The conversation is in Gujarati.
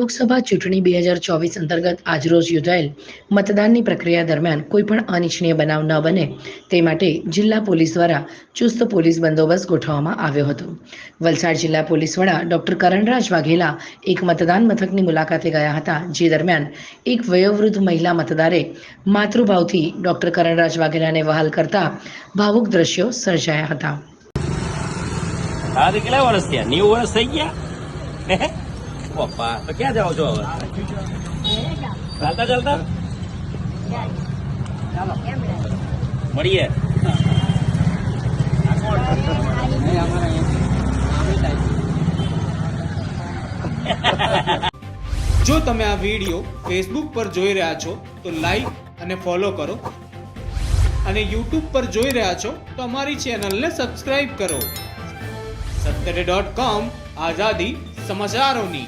લોકસભા ચૂંટણી બે હજાર ચોવીસ અંતર્ગત આજરોજ યોજાયેલ મતદાનની પ્રક્રિયા દરમિયાન કોઈપણ અનિચ્છનીય બનાવ ન બને તે માટે જિલ્લા પોલીસ દ્વારા ચુસ્ત પોલીસ બંદોબસ્ત ગોઠવવામાં આવ્યો હતો. વલસાડ જિલ્લા પોલીસ વડા ડોક્ટર કરણરાજ વાઘેલા એક મતદાન મથકની મુલાકાતે ગયા હતા, જે દરમિયાન એક વયોવૃદ્ધ મહિલા મતદારે માતૃભાવથી ડોક્ટર કરણરાજ વાઘેલાને વહાલ કરતા ભાવુક દ્રશ્યો સર્જાયા હતા. કેટલા વર્ષ થયા? નેવું વર્ષ થઈ ગયા? પપ્પા. તો ક્યાં જાઓ છો હવે? ચાલતા ચાલતા? મળીએ. જો તમે આ વીડિયો ફેસબુક પર જોઈ રહ્યા છો, તો લાઈક અને ફોલો કરો. અને યુટ્યુબ પર જોઈ રહ્યા છો, તો અમારી ચેનલને સબસ્ક્રાઇબ કરો. સત્તરે ડોટ કોમ આઝાદી સમાચારોની.